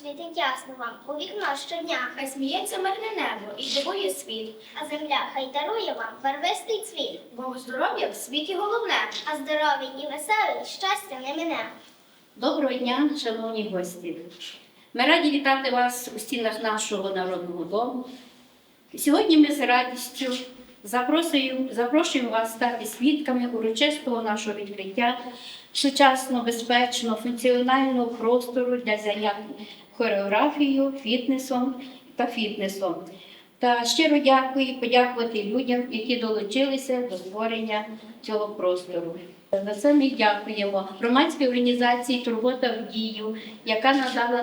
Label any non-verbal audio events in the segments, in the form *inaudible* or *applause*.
світить ясно вам у вікно щодня, Хай сміється мирне небо і дивує світ. а земля хай дарує вам барвистий цвіт, Бо здоров'я в світі головне. а здоровий і веселий щастя не мине. Доброго дня, шановні гості. Ми раді вітати вас у стінах нашого народного дому. Сьогодні ми з радістю запрошуємо, запрошуємо вас стати свідками урочистого нашого відкриття сучасного, безпечного, функціонального простору для занять хореографією, фітнесом та фітнесом. Та щиро дякую подякувати людям, які долучилися до створення цього простору. За це ми дякуємо громадській організації Турбота в дію, яка надала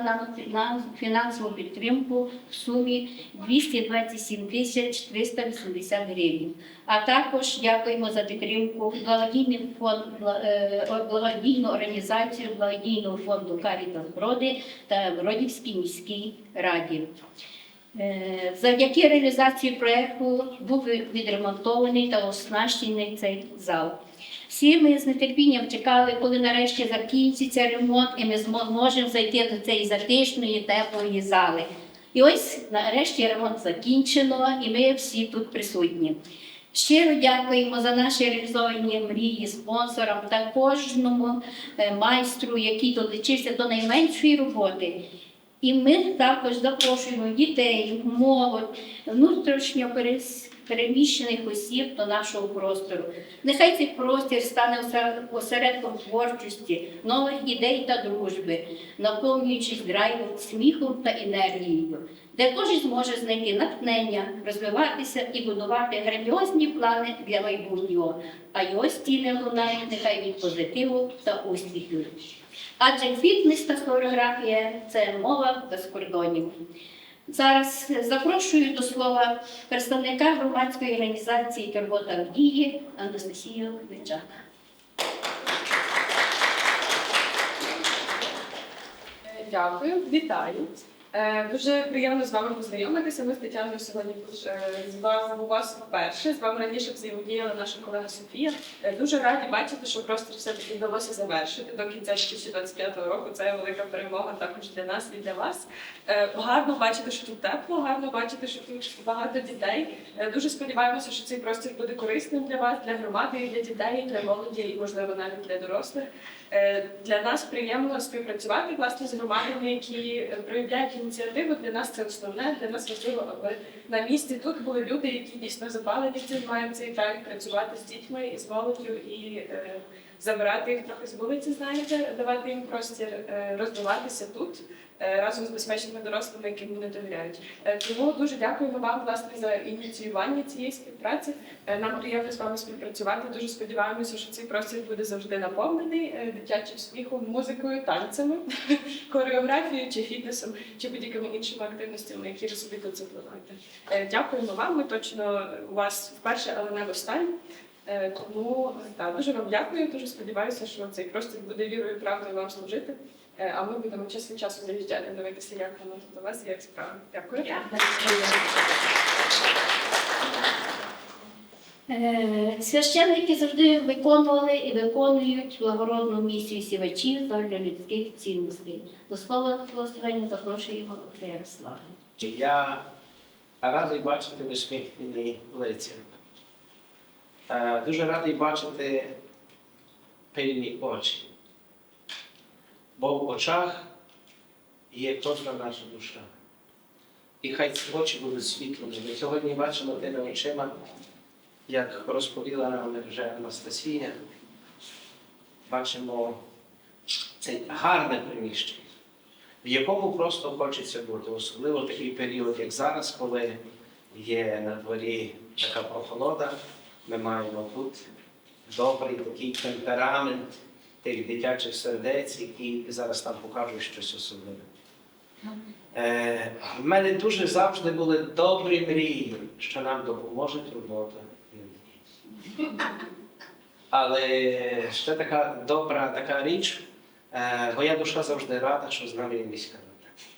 нам фінансову підтримку в сумі 227 тисяч 380 гривень. А також дякуємо за підтримку благодійний фонд е, благодійну організацію благодійного фонду Карітас Броди та Бродівській міській раді. Е, Завдяки реалізації проєкту був відремонтований та оснащений цей зал. Всі ми з нетерпінням чекали, коли нарешті закінчиться ремонт, і ми зможемо зайти до цієї затишної, теплої зали. І ось нарешті ремонт закінчено, і ми всі тут присутні. Щиро дякуємо за наші реалізовані мрії спонсорам та кожному е, майстру, який долучився до найменшої роботи. І ми також запрошуємо дітей, молодь, внутрішньо перес- переміщених осіб до нашого простору. Нехай цей простір стане осередком творчості, нових ідей та дружби, наповнюючись драйвом, сміхом та енергією, де кожен зможе знайти натхнення, розвиватися і будувати грандіозні плани для майбутнього, а його стіни лунають нехай від позитиву та успіхів. Адже фітнес та хореографія це мова без кордонів. Зараз запрошую до слова представника громадської організації Турбота в дії Анастасію Вичак. Е, Дякую, вітаю. Е, Дуже приємно з вами познайомитися. Ми з Тетяною сьогодні е, з вами у вас вперше. З вами раніше взаємодіяла наша колега Софія. Е, Дуже раді бачити, що просто все таки вдалося завершити до кінця 2025 року. Це велика перемога також для нас і для вас. Гарно бачити, що тут тепло, гарно бачити, що тут багато дітей. Дуже сподіваємося, що цей простір буде корисним для вас, для громади, і для дітей, для молоді і можливо навіть для дорослих. Е, Для нас приємно співпрацювати власне з громадами, які проявляють ініціативу. Для нас це основне. Для нас важливо, аби на місці тут були люди, які дійсно запалені цим мають цей так працювати з дітьми і з молоддю і е, забирати їх трохи з вулиці, знаєте, давати їм простір е, розвиватися тут. Е, Разом з безпечними дорослими, яким вони довіряють. Е, Тому дуже дякуємо вам власне за ініціювання цієї співпраці. Е, Нам приємно з вами співпрацювати. Дуже сподіваємося, що цей простір буде завжди наповнений дитячим сміхом, музикою, танцями, *laughs* хореографією чи фітнесом, чи будь-якими іншими активностями, які ви собі тут заплануєте. Дякуємо вам. Ми точно у вас вперше, але не востаннє. Е, Тому так, дуже вам дякую. Дуже сподіваюся, що цей простір буде вірою і правдою вам служити. Е, А ми будемо час від часу заїжджати, дивитися, як воно тут у вас і як справи. Дякую. Е, Священники завжди виконували і виконують благородну місію сівачів для людських цінностей. До слова благословення запрошуємо Ярослава. Я радий бачити усміхнені лиця. Е, Дуже радий бачити пильні очі. Бо в очах є кожна наша душа. І хай ці очі будуть світлими. Ми сьогодні бачимо тими очима, як розповіла нам вже Анастасія. Бачимо це гарне приміщення в якому просто хочеться бути, особливо такий період, як зараз, коли є на дворі така прохолода, ми маємо тут добрий такий темперамент тих дитячих сердець, які зараз нам покажуть щось особливе. Е, в мене дуже завжди були добрі мрії, що нам допоможе робота. Але ще така добра така річ, Е, моя душа завжди рада, що з нами є міська рада.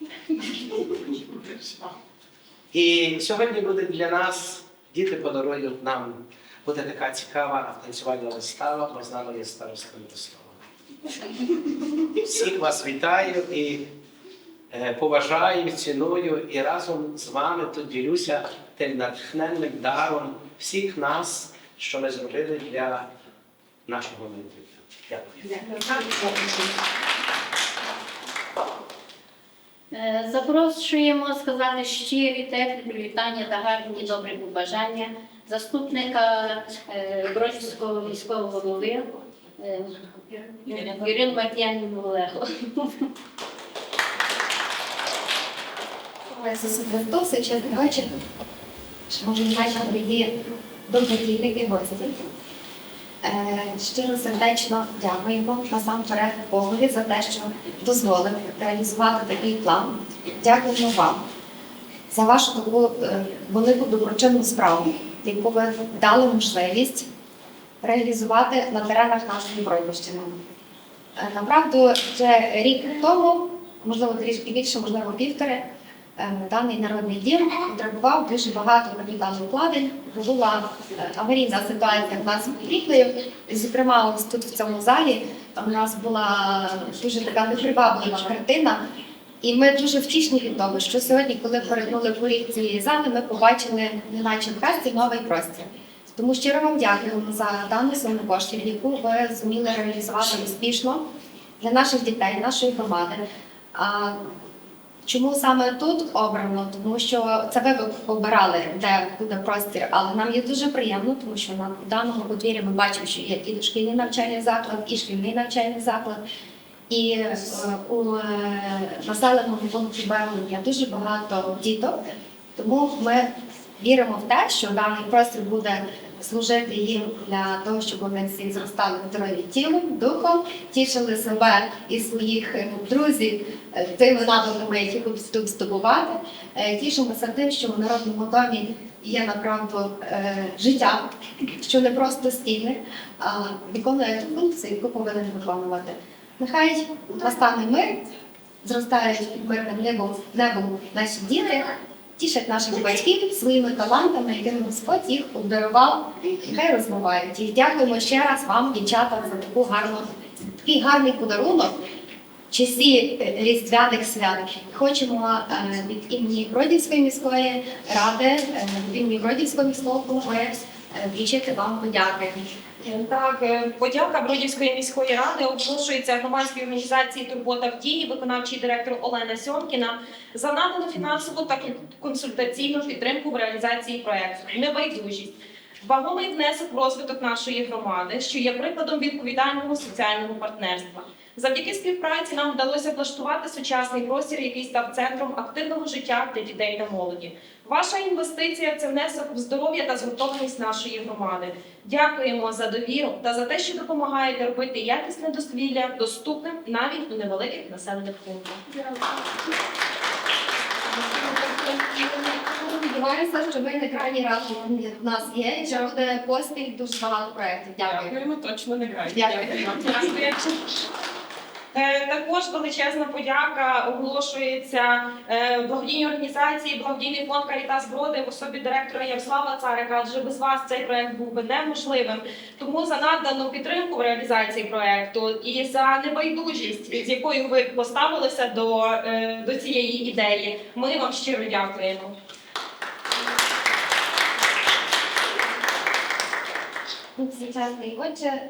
І сьогодні буде для нас, діти подарують нам, буде така цікава танцювальна вистава, бо з нами є староста Мирослава. Всіх вас вітаю і е, поважаю, ціную і разом з вами тут ділюся тим натхненним даром всіх нас, що ми зробили для нашого майбутнього. Дякую. Е, Запрошуємо сказати щирі теплі привітання та гарні добрі побажання заступника е, Бродівського міського голови Ірину Мартянівну Олегу. Ісусу Христу, чесний вечір. Шановні наші дорогі добродійники, гості. Е, Щиро сердечно дякуємо насамперед Богові за те, що дозволив реалізувати такий план. Дякуємо вам за вашу таку е, велику доброчинну справу, яку ви дали можливість реалізувати на теренах нашої Бройбищини. Е, Направду, ще рік тому, можливо, трішки більше, можливо, півтори, е, даний народний дім потребував дуже багато капітальних вкладень. Була е, аварійна ситуація в нас покрівлею. Зокрема, ось тут в цьому залі у нас була дуже така неприваблива картина. І ми дуже втішні від того, що сьогодні, коли перетнули поріг цієї зали, ми побачили, неначе в казці, новий простір. Тому щиро вам дякуємо за дану суму коштів, яку ви зуміли реалізувати успішно для наших дітей, нашої громади. А чому саме тут обрано? Тому що це ви обирали, де буде простір, але нам є дуже приємно, тому що на даному подвір'ї ми бачимо, що є і дошкільний навчальний заклад, і шкільний навчальний заклад. І е, у е, населеному пункті Берлин є дуже багато діток, тому ми віримо в те, що даний простір буде служити їм для того, щоб вони всі зростали здорові тілом, духом, тішили себе і своїх е, друзів е, тими навиками, які будуть здобувати. Е, Тішимося тим, що в народному домі є направду життя, що не просто стільне, а виконує ту функцію, яку повинен виконувати. Нехай настане мир, зростають мирним небом, небом наші діти, тішать наших батьків своїми талантами, якими Господь їх обдарував, хай розвивають. І дякуємо ще раз вам, дівчата, за таку гарну, такий гарний подарунок в часі е, різдвяних свят. Хочемо е, від імені Бродівської міської ради, е, від імені Бродівського міського голови вручити вам подяки. Так, е, подяка Бродівської міської ради оголошується громадській організації Турбота в дії, виконавчий директор Олена Сьомкіна за надану фінансову та консультаційну підтримку в реалізації проекту. Небайдужість. Вагомий внесок в розвиток нашої громади, що є прикладом відповідального соціального партнерства. Завдяки співпраці нам вдалося влаштувати сучасний простір, який став центром активного життя для дітей та молоді. Ваша інвестиція це внесок в здоров'я та згуртованість нашої громади. Дякуємо за довіру та за те, що допомагаєте робити якісне дозвілля доступним навіть у невеликих населених пунктах. Сподіваюся, що ви не крайній раз в нас є, і що буде поспіль дуже багато проєктів. Дякую. Дякуємо, точно не грайте. Дякую. Е, Також величезна подяка оголошується е, благодійній організації Благодійний фонд Карітас Броди в особі директора Ярослава Царика, адже без вас цей проект був би неможливим. Тому за надану підтримку в реалізації проекту і за небайдужість, з якою ви поставилися до, е, до цієї ідеї, ми вам щиро дякуємо. Отже,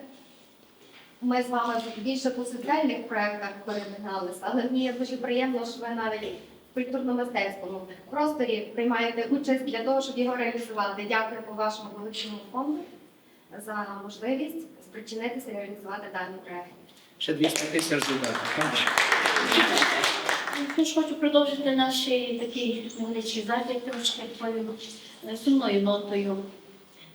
ми з вами більше по соціальних проєктах передвигалися, але мені дуже приємно, що ви навіть в культурно-мистецькому просторі приймаєте участь для того, щоб його реалізувати. Дякую по вашому великому фонду за можливість спричинитися і реалізувати даний проєкт. Ще 200 тисяч задати. Я ж хочу продовжити наш такий невеличкий захід трошки такою е, сумною нотою.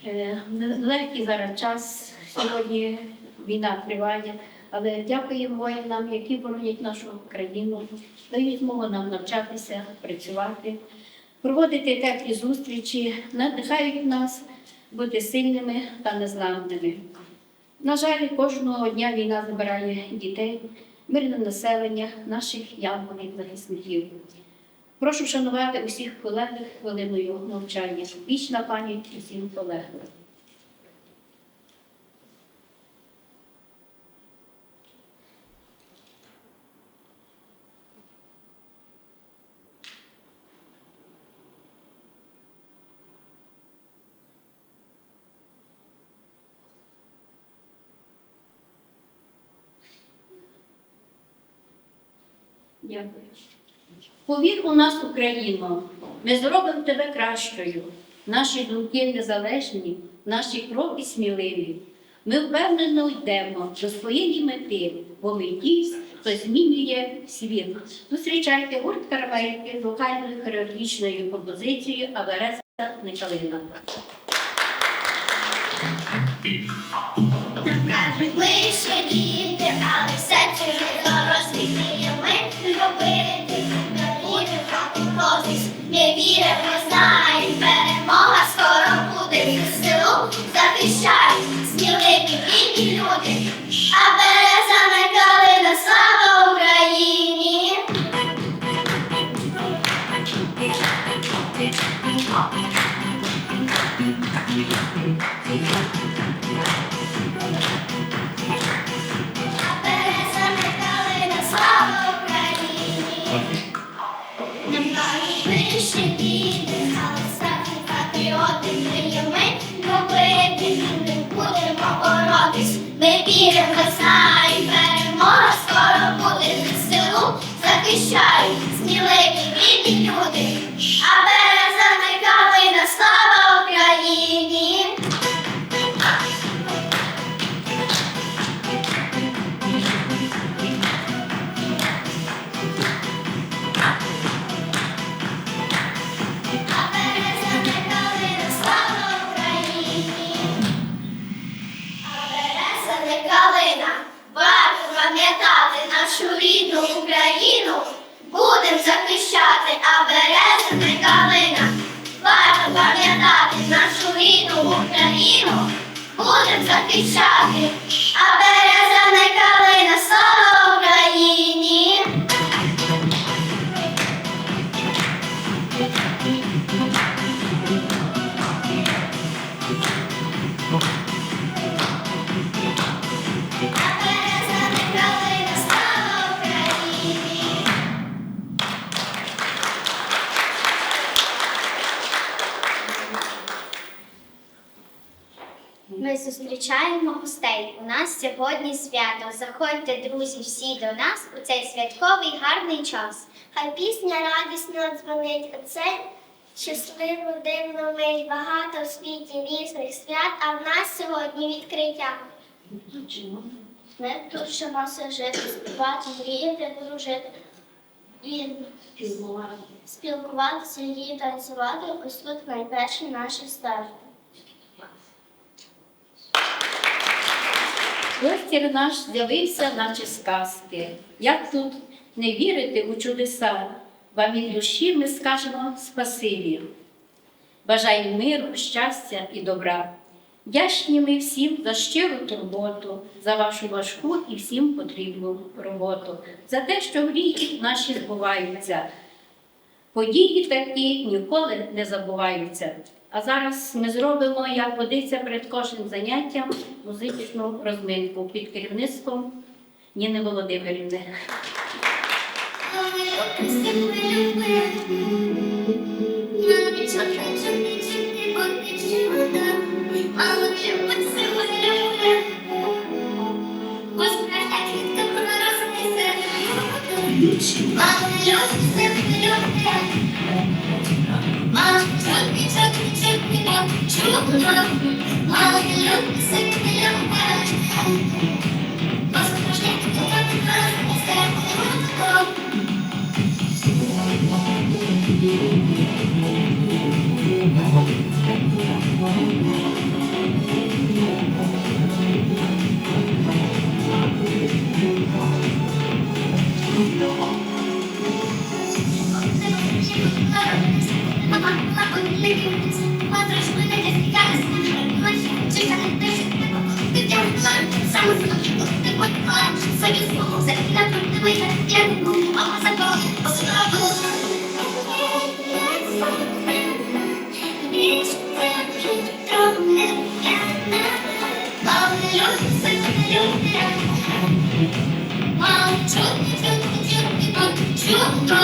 Е, Нелегкий зараз час, сьогодні війна триває, але дякуємо воїнам, які боронять нашу країну, дають змогу нам навчатися, працювати, проводити теплі зустрічі, надихають нас бути сильними та незламними. На жаль, кожного дня війна забирає дітей, мирне населення, наших янголів захисників. Прошу вшанувати усіх колег хвилиною мовчання. Вічна пам'ять усім колегам. Дякую. Повір у нас, Україно, ми зробимо тебе кращою. Наші думки незалежні, наші кроки сміливі. Ми впевнено йдемо до своєї мети, бо ми ті, хто змінює світ. Зустрічайте гурт карамельки з вокальною хореографічною композицією Авереса Никалина. Кажуть, ми хати не вірив, віримо, знай, перемога скоро буде. Силу захищають сміливі вільні люди. Захищають сміливі вільні люди. senza fissare. Ми зустрічаємо гостей. У нас сьогодні свято. Заходьте, друзі, всі до нас у цей святковий гарний час. Хай пісня радісно дзвонить у цей щасливу дивну мить. Багато в світі різних свят, а в нас сьогодні відкриття. Ми тут ще маси жити, співати, мріяти, дружити. І спілкуватися і танцювати. Ось тут найперші наші старти. Простір наш з'явився, наче сказки. Як тут не вірити у чудеса, вам від душі ми скажемо спасибі. Бажаємо миру, щастя і добра. Вдячні ми всім за щиру турботу, за вашу важку і всім потрібну роботу, за те, що мрії наші збуваються. Події такі ніколи не забуваються. А зараз ми зробимо, як водиться перед кожним заняттям, музичну розминку під керівництвом Ніни Володимирівни. Чу, чу, чу, чу, чу, чу,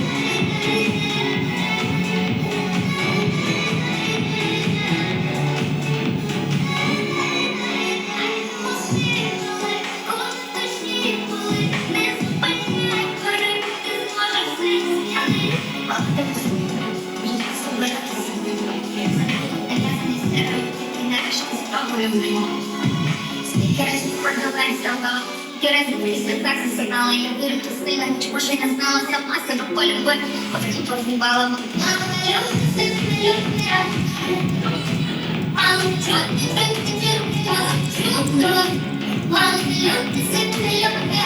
Mom, Машина знала сама себе полюби, потім позбивала Мама, не люблю, Мама, чого ти так любила? Мама, не люблю, сильно люблю.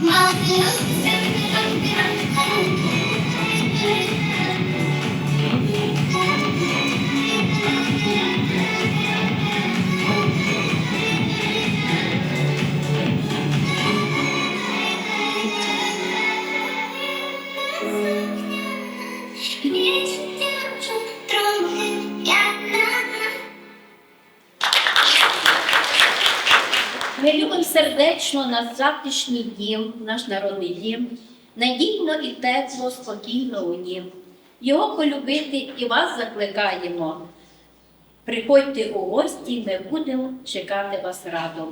Мама, не люблю, Ми любимо сердечно наш завтрашній дім, наш народний дім, надійно і тепло, спокійно у нім. Його полюбити і вас закликаємо. Приходьте у гості, ми будемо чекати вас радо.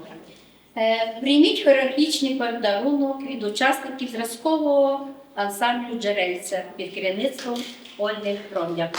Е, Прийміть хореографічний подарунок від учасників зразкового ансамблю джерельця під керівництвом Ольги Хром'як.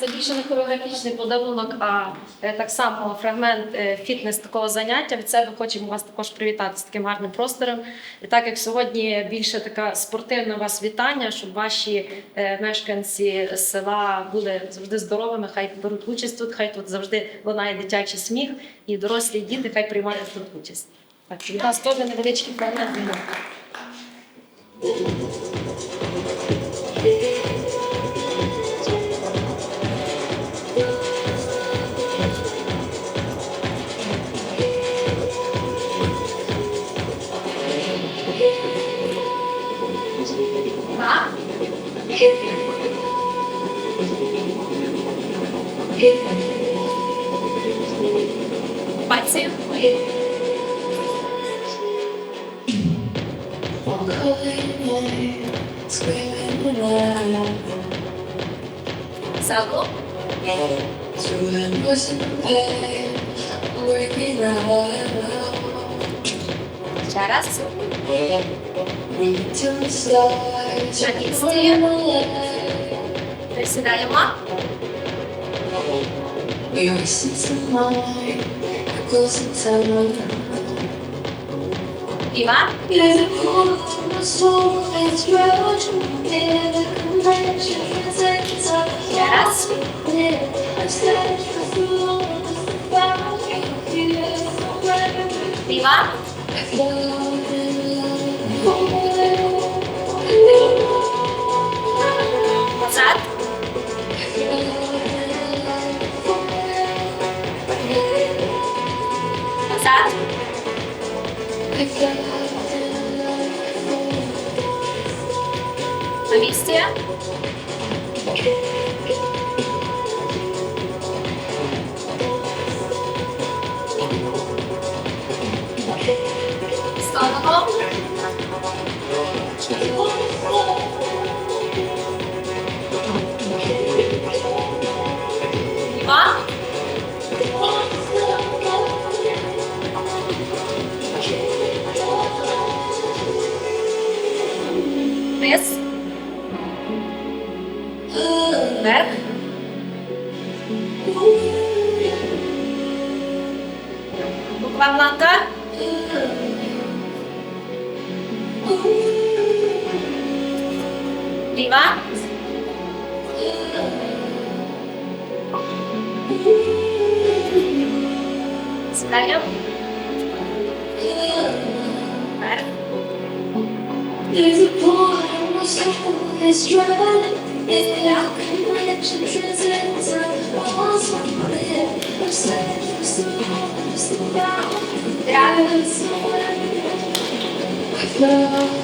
Це більше не хореографічний подарунок, а е, так само фрагмент е, фітнес такого заняття. Від себе хочемо вас також привітати з таким гарним простором. І так як сьогодні більше така спортивне у вас вітання, щоб ваші е, мешканці села були завжди здоровими, хай беруть участь тут, хай тут завжди лунає дитячий сміх, і дорослі діти хай приймають тут участь. Так, від нас теж невеличкий фрагмент. Пальці. Сало. Ще раз. You listen to mine, close and tell Ivan? There's a corner from the soul that's round in the convention. It's a gas. I'm standing for you on the valley. Назад. На місці. Станемо. Іва. Pamangka? Lima? Selayo? Par? A part of myself that's driving, and I can manage love.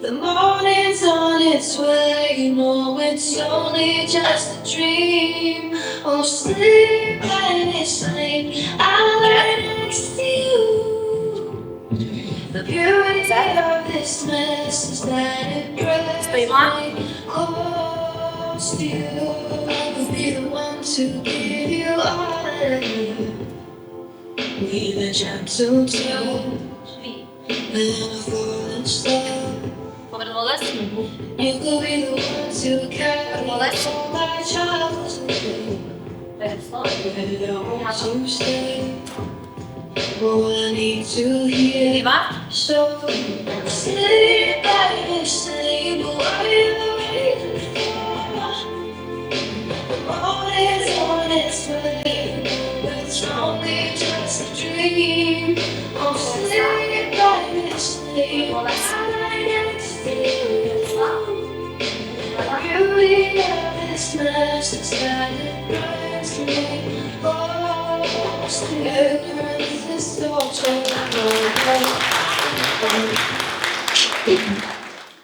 the morning's on its way, you know it's only just a dream. Oh, sleep, baby, sleep. I lay next to you. The beauty of this mess is that it brings me close to you. I'll be the one to give you all I love. Need a job to change. and I'm the last slow. You could be the one to carry all my troubles with you. I want to stay. All I need to hear. So, sleep, baby, the Why you?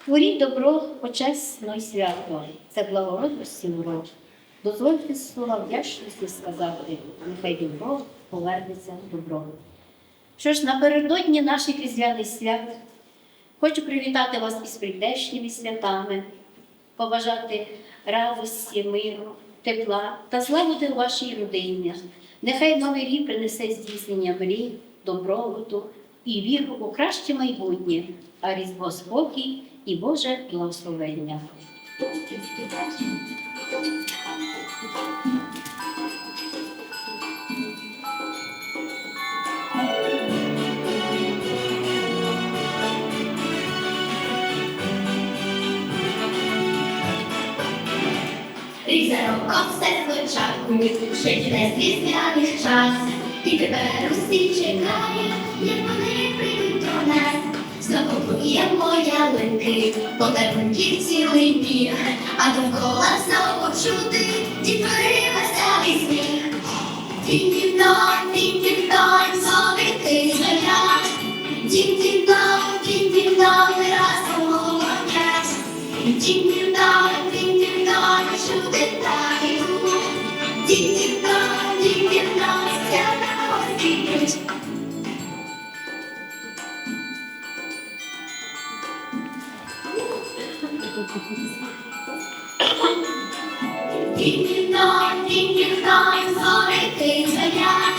Творіть добро почесно і свято. Це благородності урок. Дозвольте слова вдячності сказати, нехай добро повернеться добро. Що ж, напередодні наших різдвяних свят хочу привітати вас із прийдешніми святами, побажати радості, миру, тепла та злагоди у вашій родині. Нехай новий рік принесе здійснення мрій, добробуту і віру у краще майбутнє, а різдво спокій і Боже благословення. Все звичайку, ще йде звізняних час. І тепер усі чекає, як вони прийдуть до нас. Знову плюємо ялинки, подарунків цілий мір, а довкола знову чути дітвори веселий сміх. Дінь-дінь-дон, дінь-дінь-дон, золотий звенят. Дінь-дінь-дон, дінь-дінь-дон, разом гомонять. Дінь-дінь-дон, Дінь-дінь-дон, дінь-дінь-дон, золотий звенят.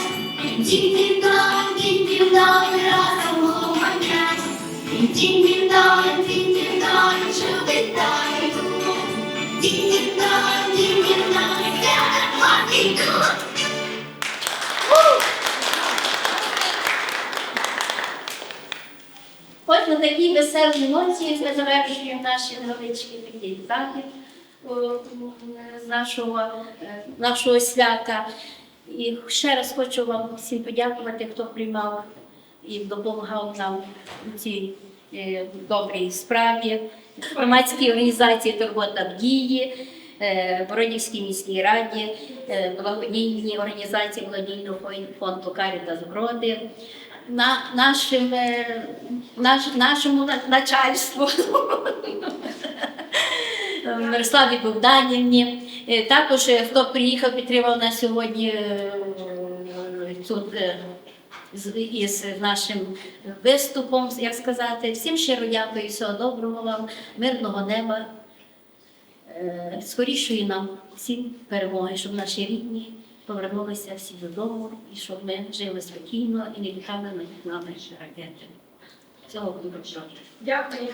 Дінь-дінь-дон, дінь-дінь-дон, разом гомонять. Дінь-дінь-дон, дінь-дінь-дон, Ось на такій веселій ноті ми завершуємо наші невеличкі такий захід нашого, е, нашого свята. І ще раз хочу вам всім подякувати, хто приймав і допомагав нам у цій е, добрій справі. Громадській організації Турбота в дії, е, Бородівській міській раді, благодійній організації благодійного фонду Карітас Броди, на нашим, е, наш, нашому начальству Мирославі Богданівні. Е, Також е, хто приїхав, підтримав нас сьогодні тут з- із нашим виступом, як сказати. Всім щиро дякую, всього доброго вам, мирного неба. Скорішої нам всім перемоги, щоб наші рідні повернулися всі додому і щоб ми жили спокійно і не літали над нами ракети. Всього доброго. Дякую.